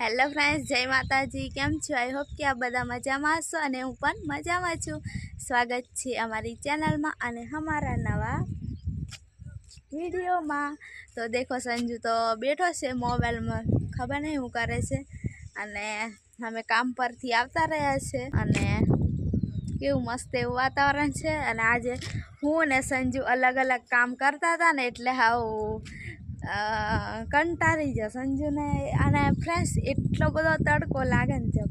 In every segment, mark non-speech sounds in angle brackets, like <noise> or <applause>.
Hello friends જય માતાજી. કેમ છો? આઈ હોપ કે આ બધા મજામાં હશો અને હું પણ મજામાં છું. સ્વાગત છે અમારી ચેનલમાં અને અમારા નવા વિડીયોમાં. તો દેખો, સંજુ તો બેઠો છે મોબાઈલમાં. ખબર નહીં હું કરે છે. અને અમે કામ પરથી આવતા રહ્યા છે અને કેવું મસ્ત એવું વાતાવરણ છે. અને આજે હું ને સંજુ અલગ અલગ કામ કરતા હતા ને એટલે હાવ કંટાળી ગયો સંજુને અને ફ્રેન્ડ્સ એટલો બધો તડકો લાગે ને જબ.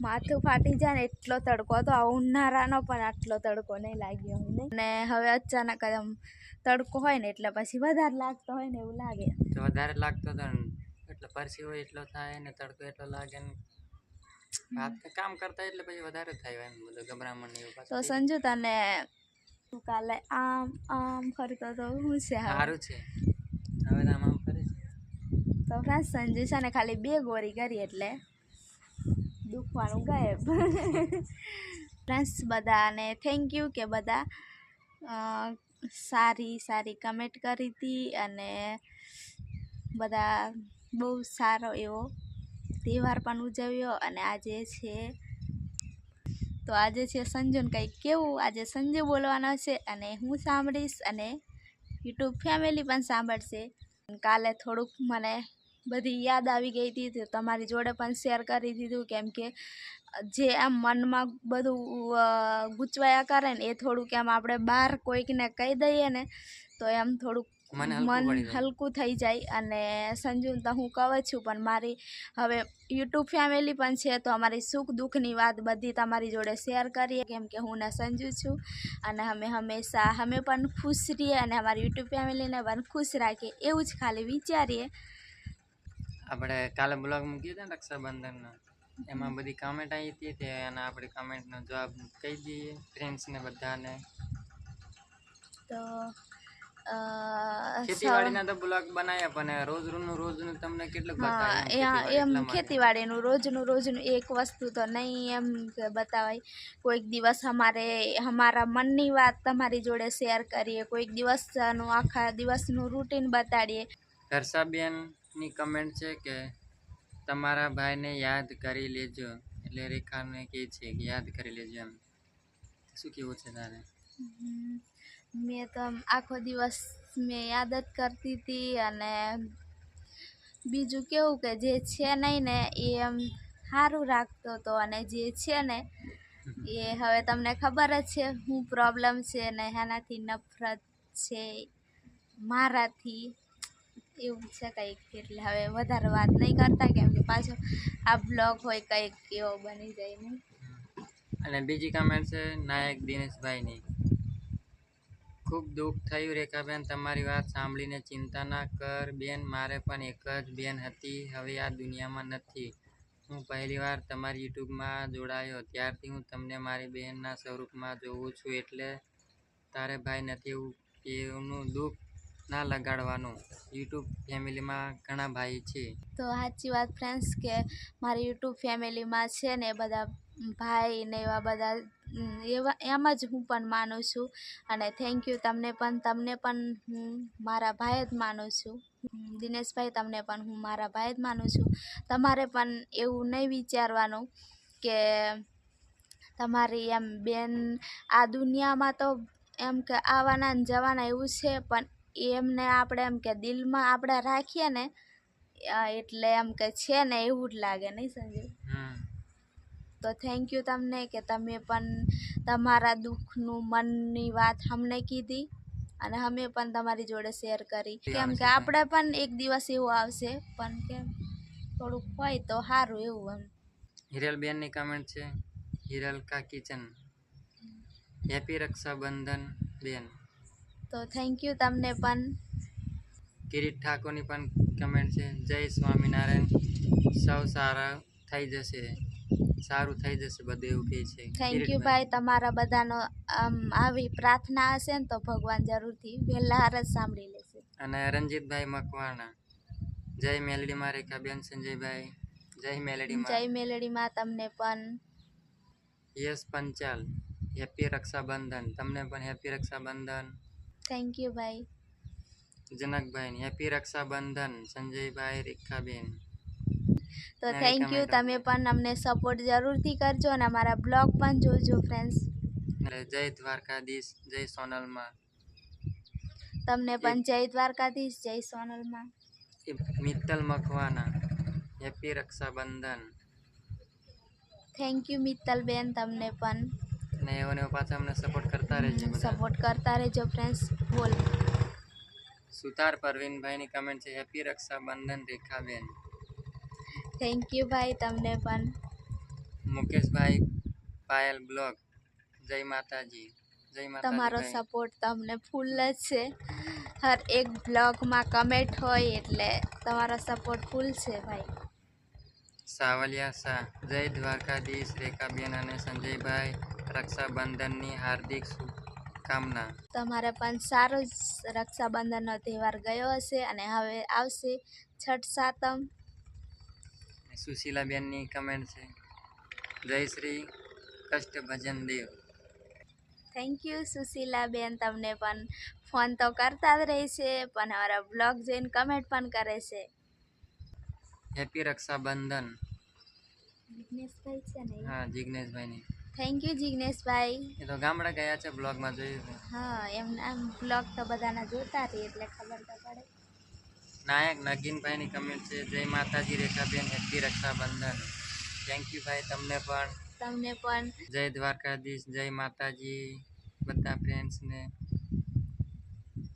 માથું ફાટી જાય ને એટલો તડકો હતો આ ઉનાળાનો પણ આટલો તડકો નહીં લાગ્યો અમને. ને હવે અચાનક આમ તડકો હોય ને એટલે પછી વધારે લાગતો હોય ને એવું લાગે. વધારે લાગતો હતો ને એટલે પરસી હોય એટલો થાય ને તડકો એટલો લાગે ને હાથ કામ કરતા એટલે પછી વધારે થાય એમ બધું ગભરામણ એવું તો સંજુ તને તું કાલે આમ આમ ફરતો તો શું છે સારું છે. હવે આમ આમ કરે છે. તો ફ્રેન્ડ સંજુ છે ને ખાલી બે ગોરી કરી એટલે દુખવાનું ગાયબ. ફ્રેન્ડ્સ બધાને થેન્ક યુ કે બધા સારી સારી કમેન્ટ કરી હતી અને બધા બહુ સારો એવો તહેવાર પણ ઉજવ્યો અને આજે છે, તો આજે છે સંજુને કંઈક કેવું? આજે સંજુ બોલવાનો છે અને હું સાંભળીશ અને યુટ્યુબ ફેમિલી પણ સાંભળશે. કાલે થોડુંક મને બધી યાદ આવી ગઈ હતી તો તમારી જોડે પણ શેર કરી દીધું કેમ કે જે આમ મનમાં બધું ગૂંચવાયા કરે ને એ થોડુંક એમ આપણે બહાર કોઈકને કહી દઈએ ને તો એમ થોડુંક મને હલકું થઈ જાય અને સંજુ તો હું કહું છું પણ મારી હવે યુટ્યુબ ફેમિલી પણ છે તો અમારી સુખ દુઃખની વાત બધી તમારી જોડે શેર કરીએ કેમ કે હું ને સંજુ છું. અને અમે હંમેશા અમે પણ ખુશ રહીએ અને અમારી યુટ્યુબ ફેમિલીને પણ ખુશ રાખીએ એવું જ ખાલી વિચારીએ. આપણે કાલે બ્લોગ મૂકીએ હતો રક્ષાબંધનનો એમાં બધી કમેન્ટ આવી હતી તે અને આપણે કમેન્ટનો જવાબ કહી દઈએ ફ્રેન્ડ્સને બધાને. તો ખેતીવાડીના તો બ્લોગ બનાવ્યા પણ રોજનું રોજનું તમને કેટલું હા બતાવે એ એમ ખેતીવાડીનું રોજનું રોજનું એક વસ્તુ તો નહીં એમ બતાવાય. કોઈક દિવસ અમારે અમારા મનની વાત તમારી જોડે શેર કરીએ કોઈક દિવસનું આખા દિવસનું રૂટીન બતાડીએ. હર્ષાબેનની કમેન્ટ છે કે તમારા ભાઈને યાદ કરી લેજો. એટલે રેખાને કહે છે કે યાદ કરી લેજો. એમ. શું કેવું છે તારે? મેં તો આખો દિવસ મેં યાદ જ કરતી હતી અને બીજું કેવું કે જે છે નહીં ને એ એમ સારું રાખતો હતો અને જે છે ને એ હવે તમને ખબર જ છે શું પ્રોબ્લેમ છે ને એનાથી નફરત છે, મારાથી એવું છે કંઈક. એટલે હવે વધારે વાત નહીં કરતા કેમ કે પાછો આ બ્લોગ હોય કંઈક એવો બની જાય ને અને બીજી કમેન્ટ છે, નાયક દિનેશભાઈની. ખૂબ દુઃખ થયું. રેખાબેન, તમારી વાત સાંભળીને ચિંતા ના કર બેન. મારે પણ એક જ બેન હતી. હવે આ દુનિયામાં નથી. હું પહેલીવાર તમારી યુટ્યુબમાં જોડાયો. ત્યારથી હું તમને મારી બહેનના સ્વરૂપમાં જોઉં છું એટલે તારે ભાઈ નથી એવું એનું દુઃખ ના લગાડવાનું. યુટ્યુબ ફેમિલીમાં ઘણા ભાઈ છે. તો સાચી વાત ફ્રેન્ડ્સ કે મારી યુટ્યુબ ફેમિલીમાં છે ને બધા ભાઈ ને એવા બધા એવા, એમ જ હું પણ માનું છું. અને થેન્ક યુ તમને પણ તમને પણ હું મારા ભાઈ જ માનું છું. દિનેશભાઈ તમને પણ હું મારા ભાઈ જ માનું છું. તમારે પણ એવું નહીં વિચારવાનું કે તમારી એમ બેન આ દુનિયામાં તો એમ કે આવવાના ને જવાના એવું છે, પણ એમને આપણે એમ કે દિલમાં આપણે રાખીએ ને એટલે એમ કે છે ને એવું જ લાગે, નહીં સંજય? તો થેન્ક યુ તમને કે તમે પણ તમારા દુઃખનું મનની વાત અમને કીધી અને અમે પણ તમારી જોડે શેર કરી. કેમ કે આપણે પણ એક દિવસ એવું આવશે પણ કેમ? થોડુંક હોય તો સારું એવું એમ. હિરલ બેનની કમેન્ટ છે હિરલ કા કિચન હેપી રક્ષાબંધન બેન. તો થેન્ક યુ તમને પણ. કિરીટ ઠાકોરની પણ કમેન્ટ છે જય સ્વામિનારાયણ સૌ સારા થઈ જશે. સારું થઈ જશે બધું એવું કહે છે. થેન્ક યુ ભાઈ. તમારા બધાનો આમ આવી પ્રાર્થના હશે ને તો ભગવાન જરૂરથી વહેલા હાર જ સાંભળી લેશે. અને રંજીતભાઈ મકવાણા. જય મેલડીમાં રેખાબેન સંજયભાઈ જય મેલડીમાં જય મેલડીમાં તમને પણ. યસ પંચાલ. હેપી રક્ષાબંધન. તમને પણ હેપી રક્ષાબંધન. થેન્ક યુ ભાઈ. જનકભાઈ હેપી રક્ષાબંધન. સંજયભાઈ રેખાબેન. તો થેન્ક યુ તમે પણ અમને સપોર્ટ જરૂરથી કરજો અને અમારા બ્લોગ પણ જોજો ફ્રેન્ડ્સ જય દ્વારકાધીશ જય સોનલમાં. તમને પણ જય દ્વારકાધીશ જય સોનલમાં. Mittal Makwana. Happy Rakshabandhan. Thank you Mittal ben તમને પણ. ને એઓને પાછા અમને સપોર્ટ કરતા રહેજો સપોર્ટ કરતા રહેજો ફ્રેન્ડ્સ બોલ. સુતાર પરવીનભાઈની કમેન્ટ છે happy Rakshabandhan Rekhaben. Thank you ભાઈ તમને પણ. મુકેશભાઈ પાયલ બ્લોગ. જય માતાજી. જય તમારો સપોર્ટ તમને ફૂલ જ છે. હર એક બ્લોગમાં કમેન્ટ હોય એટલે તમારો સપોર્ટ ફૂલ છે ભાઈ. સાવલિયા શાહ. જય દ્વારકાધીશ રેખાબેન અને સંજયભાઈ રક્ષાબંધનની હાર્દિક શુભકામના. તમારે પણ સારો રક્ષાબંધનનો તહેવાર ગયો હશે અને હવે આવશે છઠ સાતમ. સુશીલાબેનની કમેન્ટ છે. જય શ્રી કષ્ટભજન દેવ. Thank you Sushilaben. તમને પણ ફોન તો કરતા જ રહેશે પણ અમારા બ્લોગ જોઈને કમેન્ટ પણ કરે છે. હેપી રક્ષાબંધન જિગ્નેશભાઈ છે ને? હા જિગ્નેશભાઈની. થેન્ક યુ જિગ્નેશભાઈ. એ તો ગામડા ગયા છે બ્લોગમાં જોયું છે. હા એમના બ્લોગ તો બધાના જોતા રહી એટલે ખબર તો પડે. નાયક નગીનભાઈની કમેન્ટ છે જય માતાજી Rekhaben happy Rakshabandhan thank you ભાઈ તમને પણ તમને પણ જય દ્વારકાધીશ જય માતાજી બધા ફ્રેન્ડ્સને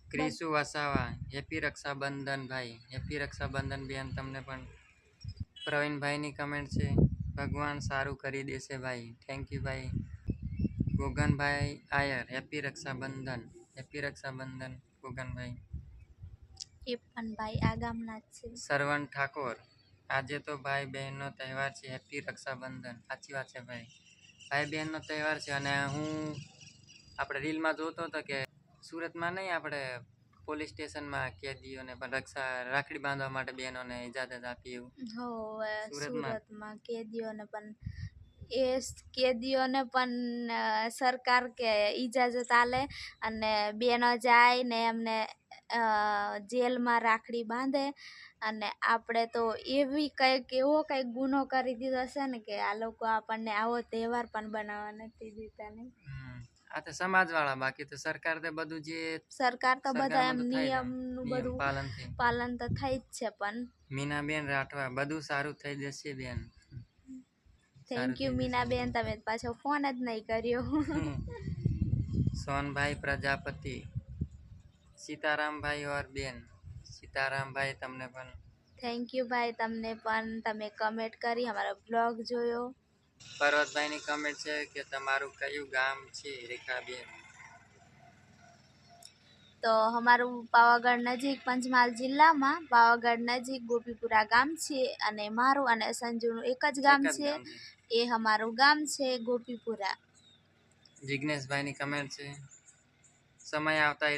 ક્રિસુ વસાવા હેપી રક્ષાબંધન ભાઈ હેપી રક્ષાબંધન બેન તમને પણ પ્રવીણભાઈની કમેન્ટ છે ભગવાન સારું કરી દેશે ભાઈ થેન્ક યુ ભાઈ ગોગનભાઈ આયર હેપી રક્ષાબંધન હેપી રક્ષાબંધન ગોગનભાઈ એ પણ ભાઈ આ ગામના જ છે. સરવણ ઠાકોર આજે તો ભાઈ બહેનનો તહેવાર છે હેપી રક્ષાબંધન. સાચી વાત છે ભાઈ. ભાઈ બહેનનો તહેવાર છે અને હું આપણે રીલમાં જોતો હતો કે સુરતમાં નહીં આપણે પોલીસ સ્ટેશનમાં કેદીઓને પણ રક્ષા રાખડી બાંધવા માટે બહેનોને ઇજાજત આપી એવું. હો સુરતમાં. કેદીઓને પણ એ કેદીઓને પણ સરકાર કે ઈજાજત આલે અને બહેનો જાય ને એમને જેલમાં રાખડી બાંધે અને આપણે તો એવી કંઈક એવો કંઈક ગુનો કરી દીધો છે ને કે આ લોકો આપણને આવો તહેવાર પણ બનાવવા નથી દેતા નહીં આ તો સમાજવાળા બાકી તો સરકાર તો બધું જે સરકાર તો બધા એમ નિયમનું નિયમનું બધું પાલન પાલન તો થઈ જ છે પણ. મીનાબેન રાઠવા બધું સારું થઈ જશે બેન. થેન્ક યુ મીનાબેન તમે પાછો ફોન જ નહીં કર્યો. સોનભાઈ પ્રજાપતિ. સીતારામભાઈ ઓર બેન. સીતારામભાઈ તમને પણ થેન્ક યુ ભાઈ તમને પણ તમે કમેન્ટ કરી અમારો બ્લોગ જોયો. પર્વતભાઈની કમેન્ટ છે કે તમારું કયું ગામ છે રેખાબેન? તો અમારું પાવાગઢ નજીક પંચમહાલ જિલ્લામાં પાવાગઢ નજીક ગોપીપુરા ગામ છે અને મારું અને સંજુનું એક જ ગામ છે. એ અમારું ગામ છે ગોપીપુરા. જિજ્ઞેશભાઈની કમેન્ટ છે. સમય આવતા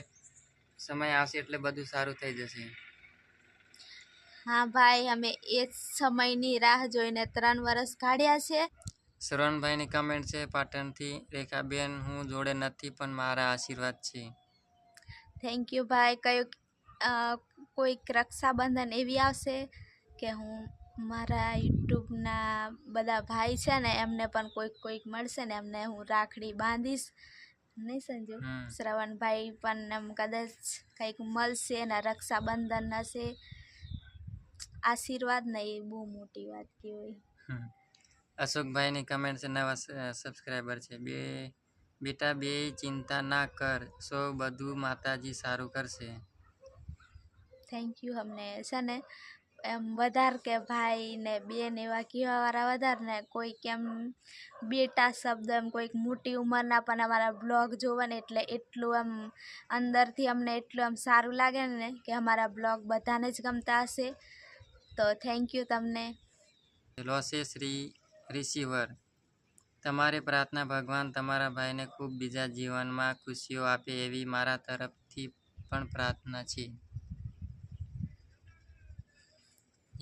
સમય આવશે એટલે બધું સારું થઈ જશે. હા ભાઈ અમે એ જ સમયની રાહ જોઈને ત્રણ વર્ષ કાઢ્યા છે. શ્રવણભાઈની કમેન્ટ છે પાટણથી રેખાબેન હું જોડે નથી પણ મારા આશીર્વાદ છે. થેન્ક યુ ભાઈ કયું કોઈક રક્ષાબંધન એવી આવશે કે હું મારા યુટ્યુબના બધા ભાઈ છે ને એમને પણ કોઈક કોઈક મળશે ને એમને હું રાખડી બાંધીશ. નહીં સમજો. શ્રવણભાઈ પણ એમ કદાચ કંઈક મળશે ને રક્ષાબંધન હશે આશીર્વાદ ને એ બહુ મોટી વાત કહેવાય. અશોકભાઈની કમેન્ટ છે નવા સબસ્ક્રાઈબર છે. બે બેટા બે ચિંતા ના કર. સો બધું માતાજી સારું કરશે. થેન્ક યુ અમને. છે ને એમ વધારે કે ભાઈ ને બેન એવા કહેવાવાળા વધારે ને કોઈક એમ બેટા શબ્દ એમ કોઈક મોટી ઉંમરના પણ અમારા બ્લોગ જોવે ને એટલે એટલું એમ અંદરથી અમને એટલું એમ સારું લાગે ને કે અમારા બ્લોગ બધાને જ ગમતા હશે. તો થેન્ક યુ તમને. લોસે શ્રી રિસીવર તમારી પ્રાર્થના ભગવાન તમારા ભાઈને ખૂબ બીજા જીવનમાં ખુશીઓ આપે એવી મારા તરફથી પણ પ્રાર્થના છે.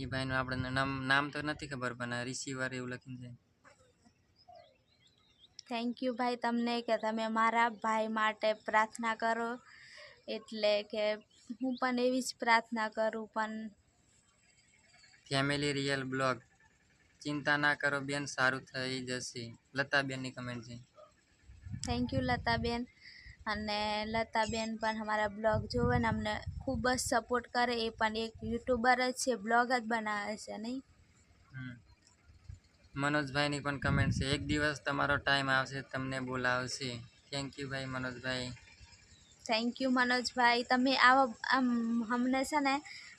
એ ભાઈનું આપણે નામ નામ તો નથી ખબર પણ રિસીવર એવું લખીને છે. થેન્ક યુ ભાઈ તમને કે તમે મારા ભાઈ માટે પ્રાર્થના કરો. એટલે કે હું પણ એવી જ પ્રાર્થના કરું પણ ફેમિલી રિયલ બ્લોગ ચિંતા ના કરો બેન સારું થઈ જશે. લતાબેનની કમેન્ટ છે. Thank you Lataben. અને લતાબેન પણ અમારા બ્લોગ જોવે ને અમને ખૂબ જ સપોર્ટ કરે. એ પણ એક યુટ્યુબર જ છે બ્લોગ જ બનાવે છે નહીં. મનોજભાઈની પણ કમેન્ટ છે એક દિવસ તમારો ટાઈમ આવશે તમને બોલાવશે. થેન્ક યુ ભાઈ મનોજભાઈ. થેન્ક યુ મનોજભાઈ. તમે આવો આમ અમને છે ને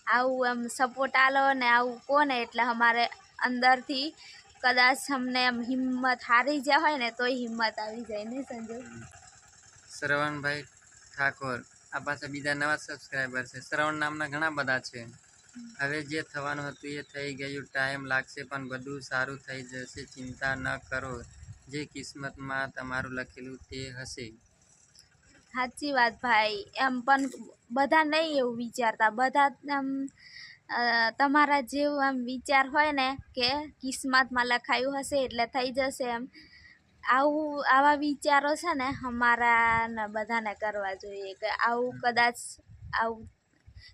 આવું આમ સપોર્ટ આલો ને આવું કહો ને એટલે અમારે અંદરથી કદાચ અમને આમ હિંમત હારી જ્યાં હોય ને તોય હિંમત આવી જાય નહીં સંજય? શ્રવણભાઈ ઠાકોર. આ પાસે બીજા નવા સબસ્ક્રાઈબર છે. શ્રવણ નામના ઘણા બધા છે. હવે જે થવાનું હતું એ થઈ ગયું. ટાઈમ લાગશે પણ બધું સારું થઈ જશે. ચિંતા ન કરો. જે કિસ્મતમાં તમારું લખેલું તે હશે. સાચી વાત ભાઈ. એમ પણ બધા નહીં એવું વિચારતા. બધા આમ તમારા જેવું આમ વિચાર હોય ને કે કિસ્મતમાં લખાયું હશે એટલે થઈ જશે એમ. આવું આવા વિચારો છે ને અમારા બધાને કરવા જોઈએ કે આવું કદાચ આવું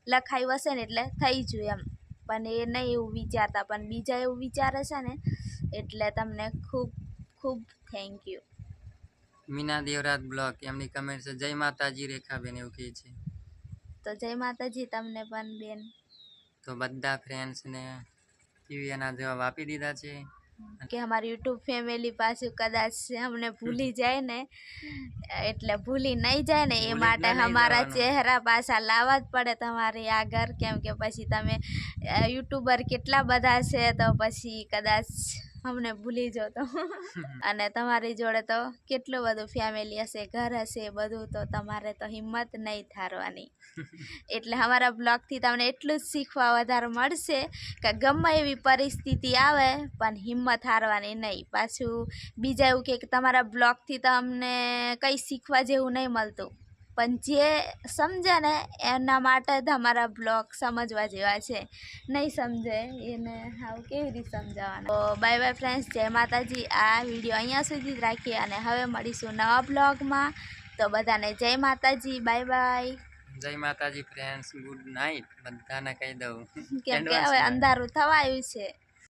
લખાયું હશે ને એટલે થઈ ગયું એમ. પણ એ નહીં એવું વિચારતા પણ બીજા એવું વિચારે છે ને એટલે તમને ખૂબ ખૂબ થેન્ક યુ મીના દેવરાજ બ્લોક એમની કમેન્ટ છે જય માતાજી રેખાબેન એવું કહે છે. તો જય માતાજી તમને પણ બેન. તો બધા ફ્રેન્ડ્સને એના જવાબ આપી દીધા છે. કે અમારી યુટ્યુબ ફેમિલી પાછું કદાચ અમને ભૂલી જાય ને એટલે ભૂલી નહીં જાય ને એ માટે અમારા ચહેરા પાછા લાવવા જ પડે તમારી આગળ કેમ કે પછી તમે યુટ્યુબર કેટલા બધા છે તો પછી કદાચ અમને ભૂલી જતો. તો અને તમારી જોડે તો કેટલું બધું ફેમિલી હશે ઘર હશે બધું તો તમારે તો હિંમત નહીં થારવાની. <laughs> એટલે અમારા બ્લોગથી તમને એટલું જ શીખવા વધારે મળશે કે ગમે એવી પરિસ્થિતિ આવે પણ હિંમત હારવાની નહીં. પાછું બીજા એવું કે તમારા બ્લોગથી તો અમને કંઈ શીખવા જેવું નહીં મળતું. પણ જે સમજે ને એના માટે જ અમારા બ્લોગ સમજવા જેવા છે. નહીં સમજે એને આવું કેવી રીતે સમજાવવાના. તો બાય બાય ફ્રેન્ડ્સ જય માતાજી. આ વીડિયો અહીંયા સુધી જ રાખીએ અને હવે મળીશું નવા બ્લોગમાં. તો બધાને જય માતાજી બાય બાય જય માતાજી ફ્રેન્ડ્સ ગુડ નાઇટ બધાને કહી દઉં. કેમ કે હવે અંધારું થવા આવ્યું છે.